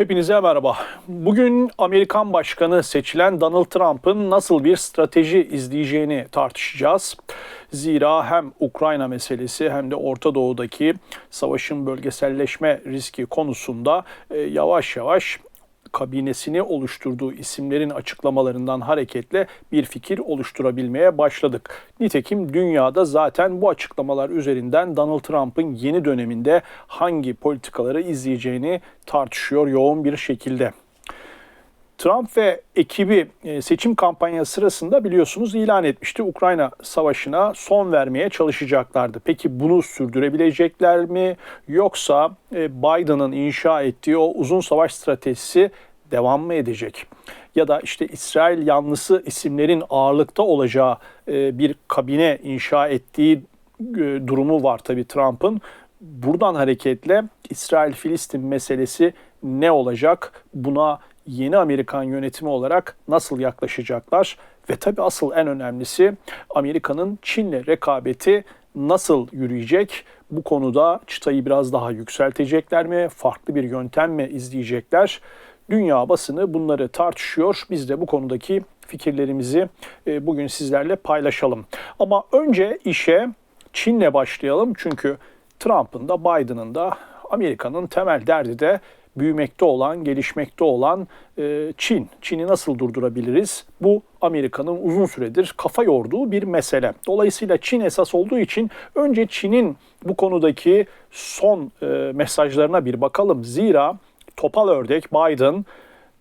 Hepinize merhaba. Bugün Amerikan Başkanı seçilen Donald Trump'ın nasıl bir strateji izleyeceğini tartışacağız. Zira hem Ukrayna meselesi hem de Orta Doğu'daki savaşın bölgeselleşme riski konusunda e, yavaş yavaş kabinesini oluşturduğu isimlerin açıklamalarından hareketle bir fikir oluşturabilmeye başladık. Nitekim dünyada zaten bu açıklamalar üzerinden Donald Trump'ın yeni döneminde hangi politikaları izleyeceğini tartışıyor yoğun bir şekilde. Trump ve ekibi e, seçim kampanyası sırasında biliyorsunuz ilan etmişti. Ukrayna savaşına son vermeye çalışacaklardı. Peki bunu sürdürebilecekler mi? Yoksa e, Biden'ın inşa ettiği o uzun savaş stratejisi devam mı edecek? Ya da işte İsrail yanlısı isimlerin ağırlıkta olacağı e, bir kabine inşa ettiği durumu var tabii Trump'ın. Buradan hareketle İsrail-Filistin meselesi ne olacak? Buna yeni Amerikan yönetimi olarak nasıl yaklaşacaklar? Ve tabii asıl en önemlisi Amerika'nın Çin'le rekabeti nasıl yürüyecek? Bu konuda çıtayı biraz daha yükseltecekler mi? Farklı bir yöntem mi izleyecekler? Dünya basını bunları tartışıyor. Biz de bu konudaki fikirlerimizi e, bugün sizlerle paylaşalım. Ama önce işe Çin'le başlayalım. Çünkü Trump'ın da Biden'ın da Amerika'nın temel derdi de büyümekte olan, gelişmekte olan e, Çin. Çin'i nasıl durdurabiliriz? Bu Amerika'nın uzun süredir kafa yorduğu bir mesele. Dolayısıyla Çin esas olduğu için önce Çin'in bu konudaki son e, mesajlarına bir bakalım. Zira topal ördek Biden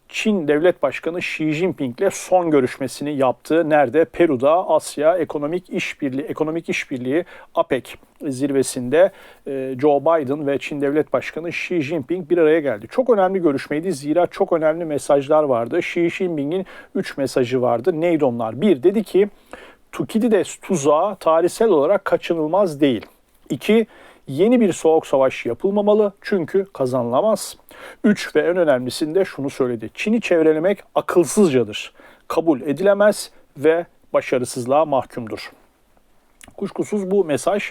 Çin Devlet Başkanı Xi Jinping'le son görüşmesini yaptı. Nerede? Peru'da Asya Ekonomik İşbirliği Ekonomik İşbirliği APEC zirvesinde e, Joe Biden ve Çin Devlet Başkanı Xi Jinping bir araya geldi. Çok önemli görüşmeydi. Zira çok önemli mesajlar vardı. Xi Jinping'in 3 mesajı vardı. Neydi onlar? Bir dedi ki Tukidides tuzağı tarihsel olarak kaçınılmaz değil. İki, yeni bir soğuk savaş yapılmamalı çünkü kazanılamaz. Üç ve en önemlisinde şunu söyledi. Çin'i çevrelemek akılsızcadır. Kabul edilemez ve başarısızlığa mahkumdur. Kuşkusuz bu mesaj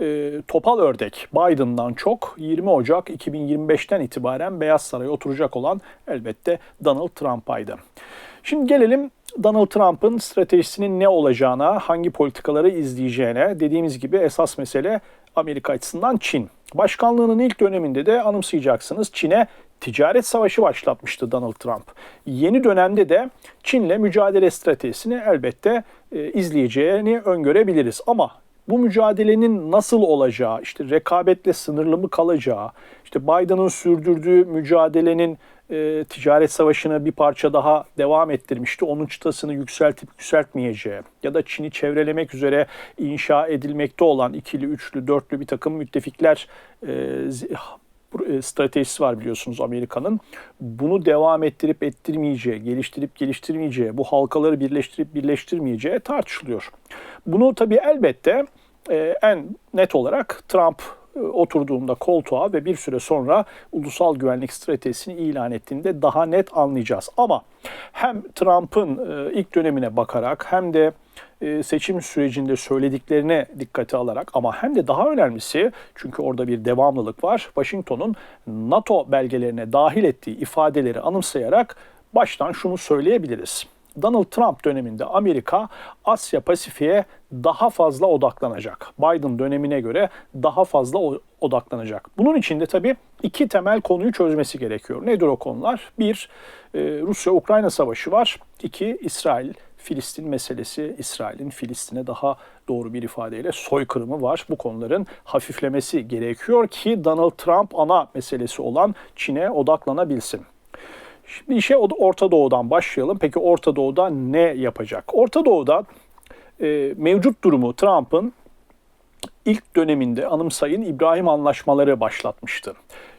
e, topal ördek Biden'dan çok 20 Ocak 2025'ten itibaren Beyaz Saray'a oturacak olan elbette Donald Trump'aydı. Şimdi gelelim Donald Trump'ın stratejisinin ne olacağına, hangi politikaları izleyeceğine. Dediğimiz gibi esas mesele Amerika açısından Çin. Başkanlığının ilk döneminde de anımsayacaksınız Çin'e ticaret savaşı başlatmıştı Donald Trump. Yeni dönemde de Çin'le mücadele stratejisini elbette e, izleyeceğini öngörebiliriz. Ama bu mücadelenin nasıl olacağı, işte rekabetle sınırlı mı kalacağı, işte Biden'ın sürdürdüğü mücadelenin e, ticaret savaşını bir parça daha devam ettirmişti. Onun çıtasını yükseltip yükseltmeyeceği ya da Çin'i çevrelemek üzere inşa edilmekte olan ikili, üçlü, dörtlü bir takım müttefikler e, e stratejisi var biliyorsunuz Amerika'nın. Bunu devam ettirip ettirmeyeceği, geliştirip geliştirmeyeceği, bu halkaları birleştirip birleştirmeyeceği tartışılıyor. Bunu tabii elbette e, en net olarak Trump e, oturduğunda koltuğa ve bir süre sonra ulusal güvenlik stratejisini ilan ettiğinde daha net anlayacağız. Ama hem Trump'ın e, ilk dönemine bakarak hem de e, seçim sürecinde söylediklerine dikkate alarak ama hem de daha önemlisi çünkü orada bir devamlılık var. Washington'un NATO belgelerine dahil ettiği ifadeleri anımsayarak baştan şunu söyleyebiliriz. Donald Trump döneminde Amerika Asya Pasifik'e daha fazla odaklanacak. Biden dönemine göre daha fazla odaklanacak. Bunun için de tabii iki temel konuyu çözmesi gerekiyor. Nedir o konular? Bir, e, Rusya-Ukrayna savaşı var. İki, İsrail Filistin meselesi, İsrail'in Filistin'e daha doğru bir ifadeyle soykırımı var. Bu konuların hafiflemesi gerekiyor ki Donald Trump ana meselesi olan Çin'e odaklanabilsin. Şimdi işe Orta Doğu'dan başlayalım. Peki Orta Doğu'da ne yapacak? Orta Doğu'da e, mevcut durumu Trump'ın ilk döneminde anımsayın İbrahim anlaşmaları başlatmıştı.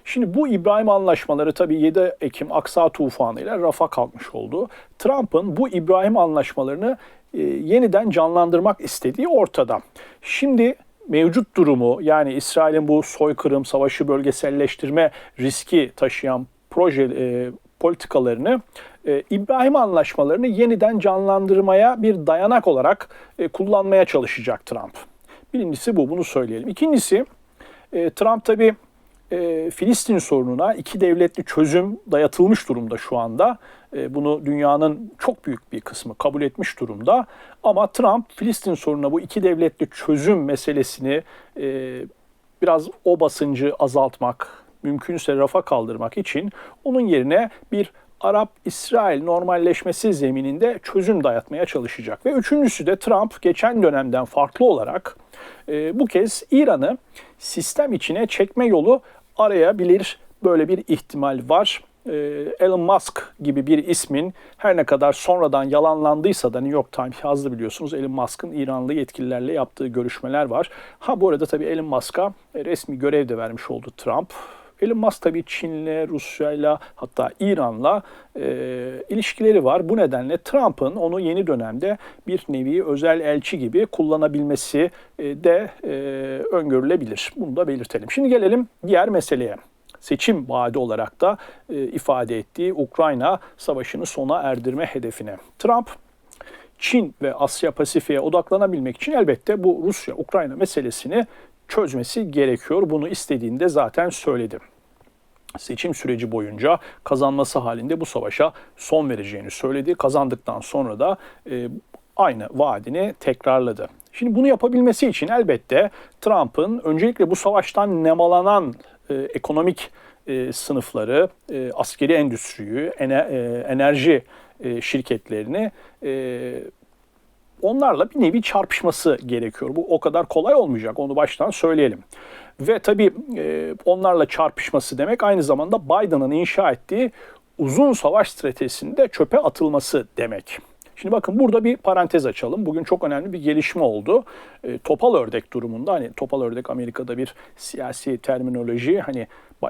Şimdi bu İbrahim anlaşmaları tabii 7 Ekim Aksa tufanı ile rafa kalkmış oldu. Trump'ın bu İbrahim anlaşmalarını e, yeniden canlandırmak istediği ortada. Şimdi mevcut durumu yani İsrail'in bu soykırım, savaşı bölgeselleştirme riski taşıyan proje e, politikalarını e, İbrahim anlaşmalarını yeniden canlandırmaya bir dayanak olarak e, kullanmaya çalışacak Trump. Birincisi bu, bunu söyleyelim. İkincisi e, Trump tabii e, Filistin sorununa iki devletli çözüm dayatılmış durumda şu anda. E, bunu dünyanın çok büyük bir kısmı kabul etmiş durumda. Ama Trump Filistin sorununa bu iki devletli çözüm meselesini e, biraz o basıncı azaltmak, mümkünse rafa kaldırmak için onun yerine bir Arap-İsrail normalleşmesi zemininde çözüm dayatmaya çalışacak. Ve üçüncüsü de Trump geçen dönemden farklı olarak e, bu kez İran'ı sistem içine çekme yolu arayabilir. Böyle bir ihtimal var. E, Elon Musk gibi bir ismin her ne kadar sonradan yalanlandıysa da New York Times yazdı biliyorsunuz Elon Musk'ın İranlı yetkililerle yaptığı görüşmeler var. Ha bu arada tabii Elon Musk'a resmi görev de vermiş oldu Trump. Elon Musk tabii Çin'le, Rusya'yla hatta İran'la e, ilişkileri var. Bu nedenle Trump'ın onu yeni dönemde bir nevi özel elçi gibi kullanabilmesi e, de e, öngörülebilir. Bunu da belirtelim. Şimdi gelelim diğer meseleye seçim vaadi olarak da e, ifade ettiği Ukrayna savaşını sona erdirme hedefine. Trump Çin ve Asya Pasifik'e odaklanabilmek için elbette bu Rusya-Ukrayna meselesini çözmesi gerekiyor. Bunu istediğinde zaten söyledim. Seçim süreci boyunca kazanması halinde bu savaşa son vereceğini söyledi. Kazandıktan sonra da e, aynı vaadini tekrarladı. Şimdi bunu yapabilmesi için elbette Trump'ın öncelikle bu savaştan nemalanan e, ekonomik e, sınıfları, e, askeri endüstriyi, ener, e, enerji e, şirketlerini e, onlarla bir nevi çarpışması gerekiyor. Bu o kadar kolay olmayacak. Onu baştan söyleyelim. Ve tabii e, onlarla çarpışması demek aynı zamanda Biden'ın inşa ettiği uzun savaş stratejisinde çöpe atılması demek. Şimdi bakın burada bir parantez açalım. Bugün çok önemli bir gelişme oldu. E, topal ördek durumunda hani topal ördek Amerika'da bir siyasi terminoloji hani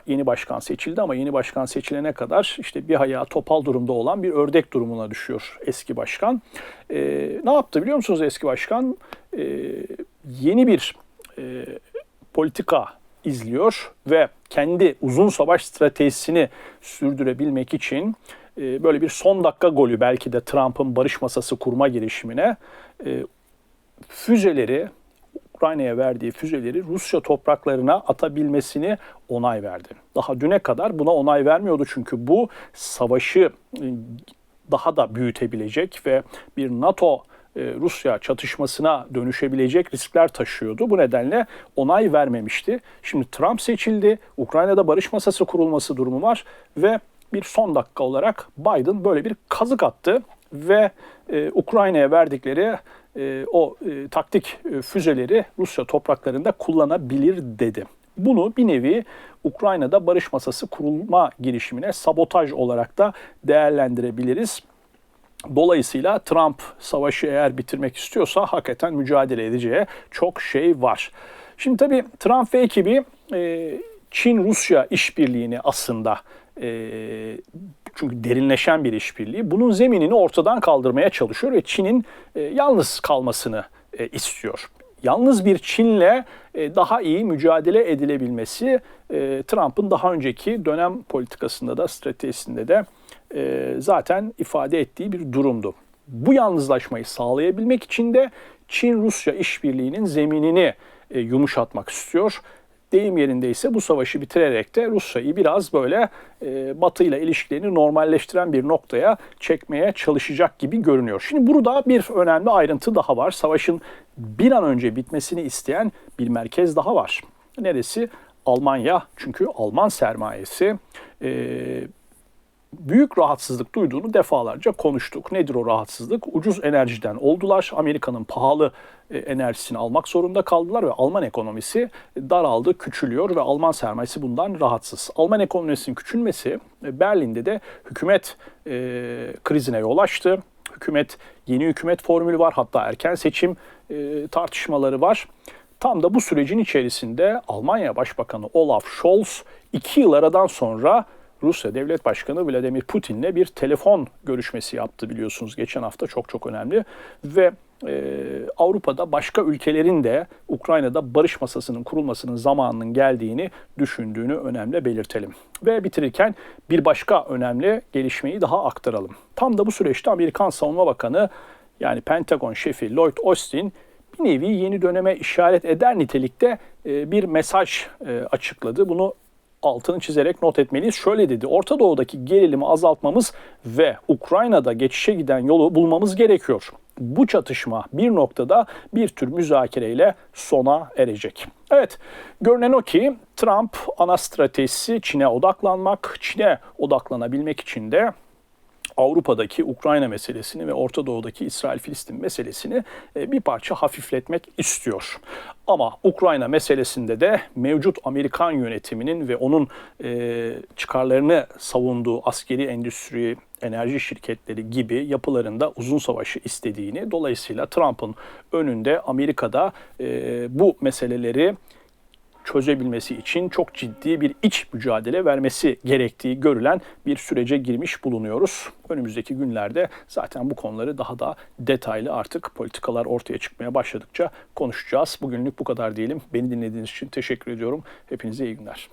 yeni başkan seçildi ama yeni başkan seçilene kadar işte bir ayağı topal durumda olan bir ördek durumuna düşüyor eski başkan. E, ne yaptı biliyor musunuz eski başkan? E, yeni bir e, politika izliyor ve kendi uzun savaş stratejisini sürdürebilmek için e, böyle bir son dakika golü belki de Trump'ın barış masası kurma girişimine e, füzeleri Ukrayna'ya verdiği füzeleri Rusya topraklarına atabilmesini onay verdi. Daha düne kadar buna onay vermiyordu çünkü bu savaşı e, daha da büyütebilecek ve bir NATO Rusya çatışmasına dönüşebilecek riskler taşıyordu. Bu nedenle onay vermemişti. Şimdi Trump seçildi. Ukrayna'da barış masası kurulması durumu var ve bir son dakika olarak Biden böyle bir kazık attı ve e, Ukrayna'ya verdikleri e, o e, taktik e, füzeleri Rusya topraklarında kullanabilir dedi. Bunu bir nevi Ukrayna'da barış masası kurulma girişimine sabotaj olarak da değerlendirebiliriz. Dolayısıyla Trump savaşı eğer bitirmek istiyorsa hakikaten mücadele edeceği çok şey var. Şimdi tabii Trump ve ekibi e, Çin-Rusya işbirliğini aslında e, çünkü derinleşen bir işbirliği. Bunun zeminini ortadan kaldırmaya çalışıyor ve Çin'in e, yalnız kalmasını e, istiyor. Yalnız bir Çin'le e, daha iyi mücadele edilebilmesi e, Trump'ın daha önceki dönem politikasında da stratejisinde de e, zaten ifade ettiği bir durumdu. Bu yalnızlaşmayı sağlayabilmek için de Çin-Rusya işbirliğinin zeminini e, yumuşatmak istiyor deyim yerindeyse bu savaşı bitirerek de Rusya'yı biraz böyle e, Batı ile ilişkilerini normalleştiren bir noktaya çekmeye çalışacak gibi görünüyor. Şimdi burada bir önemli ayrıntı daha var. Savaşın bir an önce bitmesini isteyen bir merkez daha var. Neresi? Almanya. Çünkü Alman sermayesi e, büyük rahatsızlık duyduğunu defalarca konuştuk. Nedir o rahatsızlık? Ucuz enerjiden oldular. Amerika'nın pahalı e, enerjisini almak zorunda kaldılar ve Alman ekonomisi daraldı, küçülüyor ve Alman sermayesi bundan rahatsız. Alman ekonomisinin küçülmesi e, Berlin'de de hükümet e, krizine yol açtı. Hükümet yeni hükümet formülü var hatta erken seçim e, tartışmaları var. Tam da bu sürecin içerisinde Almanya Başbakanı Olaf Scholz iki yıl aradan sonra Rusya Devlet Başkanı Vladimir Putin'le bir telefon görüşmesi yaptı biliyorsunuz geçen hafta çok çok önemli ve e, Avrupa'da başka ülkelerin de Ukrayna'da barış masasının kurulmasının zamanının geldiğini düşündüğünü önemli belirtelim. Ve bitirirken bir başka önemli gelişmeyi daha aktaralım. Tam da bu süreçte Amerikan Savunma Bakanı yani Pentagon şefi Lloyd Austin bir nevi yeni döneme işaret eder nitelikte e, bir mesaj e, açıkladı. Bunu altını çizerek not etmeliyiz. Şöyle dedi, Orta Doğu'daki gerilimi azaltmamız ve Ukrayna'da geçişe giden yolu bulmamız gerekiyor. Bu çatışma bir noktada bir tür müzakereyle sona erecek. Evet, görünen o ki Trump ana stratejisi Çin'e odaklanmak, Çin'e odaklanabilmek için de Avrupa'daki Ukrayna meselesini ve Orta Doğu'daki İsrail-Filistin meselesini e, bir parça hafifletmek istiyor. Ama Ukrayna meselesinde de mevcut Amerikan yönetiminin ve onun e, çıkarlarını savunduğu askeri endüstri, enerji şirketleri gibi yapılarında uzun savaşı istediğini, dolayısıyla Trump'ın önünde Amerika'da e, bu meseleleri çözebilmesi için çok ciddi bir iç mücadele vermesi gerektiği görülen bir sürece girmiş bulunuyoruz. Önümüzdeki günlerde zaten bu konuları daha da detaylı artık politikalar ortaya çıkmaya başladıkça konuşacağız. Bugünlük bu kadar diyelim. Beni dinlediğiniz için teşekkür ediyorum. Hepinize iyi günler.